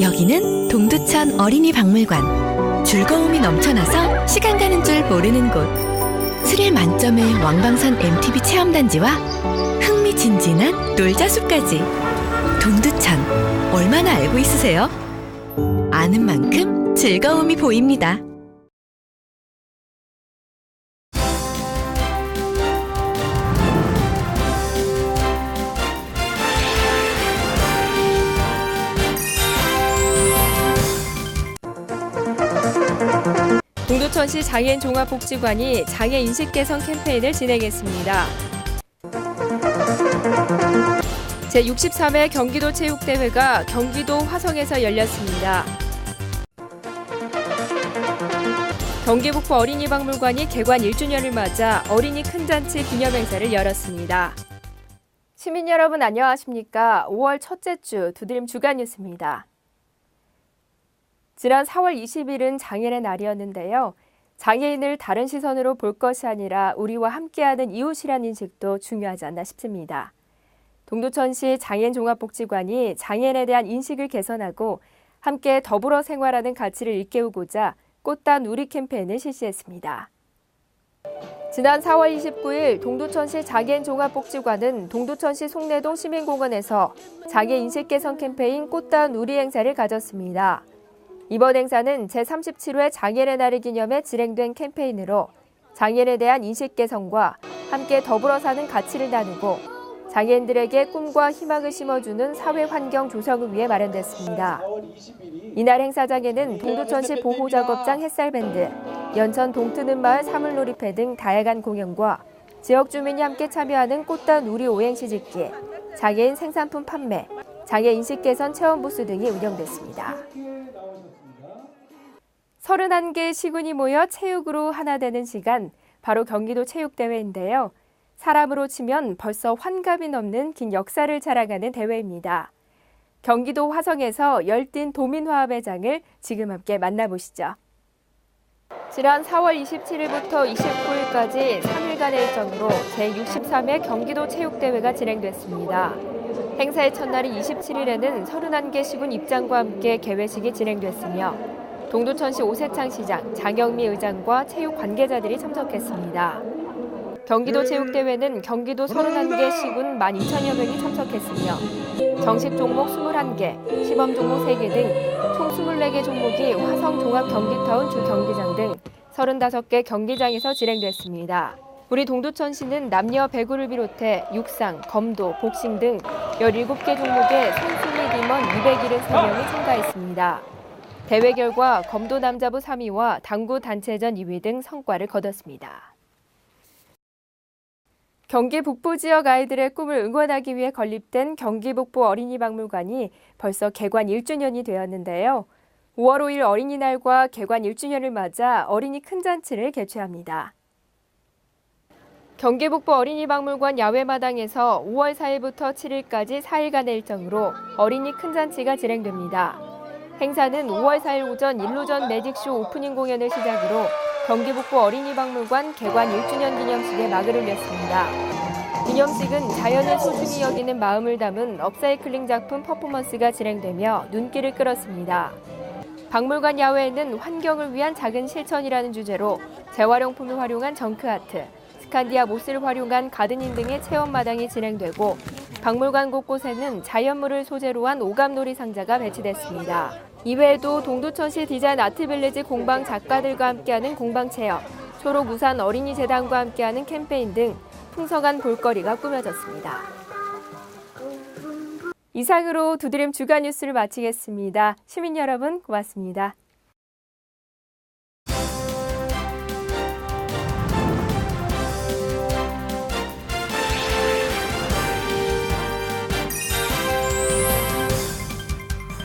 여기는 동두천 어린이 박물관. 즐거움이 넘쳐나서 시간 가는 줄 모르는 곳. 스릴 만점의 왕방선 MTB 체험단지와 흥미진진한 놀자숲까지. 동두천, 얼마나 알고 있으세요? 아는 만큼 즐거움이 보입니다. 동두천시 장애인 종합복지관이 장애 인식 개선 캠페인을 진행했습니다. 제63회 경기도 체육대회가 경기도 화성에서 열렸습니다. 경기북부 어린이박물관이 개관 1주년을 맞아 어린이 큰 잔치 기념행사를 열었습니다. 시민 여러분 안녕하십니까? 5월 첫째 주 두드림 주간 뉴스입니다. 지난 4월 20일은 장애인의 날이었는데요. 장애인을 다른 시선으로 볼 것이 아니라 우리와 함께하는 이웃이라는 인식도 중요하지 않나 싶습니다. 동두천시 장애인 종합복지관이 장애인에 대한 인식을 개선하고 함께 더불어 생활하는 가치를 일깨우고자 꽃단 우리 캠페인을 실시했습니다. 지난 4월 29일 동두천시 장애인 종합복지관은 동두천시 송내동 시민공원에서 장애 인식 개선 캠페인 꽃단 우리 행사를 가졌습니다. 이번 행사는 제37회 장애인의 날을 기념해 진행된 캠페인으로 장애인에 대한 인식 개선과 함께 더불어 사는 가치를 나누고 장애인들에게 꿈과 희망을 심어주는 사회 환경 조성을 위해 마련됐습니다. 이날 행사장에는 동두천시 보호작업장 햇살밴드, 연천 동트는 마을 사물놀이패 등 다양한 공연과 지역 주민이 함께 참여하는 꽃단 우리 오행시 짓기, 장애인 생산품 판매, 장애 인식 개선 체험 부스 등이 운영됐습니다. 31개 시군이 모여 체육으로 하나 되는 시간, 바로 경기도 체육대회인데요. 사람으로 치면 벌써 환갑이 넘는 긴 역사를 자랑하는 대회입니다. 경기도 화성에서 열띤 도민화합회장을 지금 함께 만나보시죠. 지난 4월 27일부터 29일까지 3일간의 일정으로 제63회 경기도 체육대회가 진행됐습니다. 행사의 첫날인 27일에는 31개 시군 입장과 함께 개회식이 진행됐으며 동두천시 오세창 시장, 장영미 의장과 체육 관계자들이 참석했습니다. 경기도 체육대회는 경기도 31개 시군 12,000여 명이 참석했으며 정식 종목 21개, 시범 종목 3개 등 총 24개 종목이 화성 종합 경기타운 주 경기장 등 35개 경기장에서 진행됐습니다. 우리 동두천시는 남녀 배구를 비롯해 육상, 검도, 복싱 등 17개 종목에 선수 및 임원 273명이 참가했습니다. 대회 결과 검도 남자부 3위와 당구 단체전 2위 등 성과를 거뒀습니다. 경기 북부 지역 아이들의 꿈을 응원하기 위해 건립된 경기 북부 어린이 박물관이 벌써 개관 1주년이 되었는데요. 5월 5일 어린이날과 개관 1주년을 맞아 어린이 큰 잔치를 개최합니다. 경기북부 어린이박물관 야외마당에서 5월 4일부터 7일까지 4일간의 일정으로 어린이 큰 잔치가 진행됩니다. 행사는 5월 4일 오전 일루전 매직쇼 오프닝 공연을 시작으로 경기북부 어린이박물관 개관 1주년 기념식에 막을 올렸습니다. 기념식은 자연을 소중히 여기는 마음을 담은 업사이클링 작품 퍼포먼스가 진행되며 눈길을 끌었습니다. 박물관 야외에는 환경을 위한 작은 실천이라는 주제로 재활용품을 활용한 정크아트, 스칸디아 모스를 활용한 가드닝 등의 체험마당이 진행되고 박물관 곳곳에는 자연물을 소재로 한 오감놀이 상자가 배치됐습니다. 이외에도 동두천시 디자인 아트빌리지 공방 작가들과 함께하는 공방체험, 초록우산 어린이재단과 함께하는 캠페인 등 풍성한 볼거리가 꾸며졌습니다. 이상으로 두드림 주간 뉴스를 마치겠습니다. 시민 여러분 고맙습니다.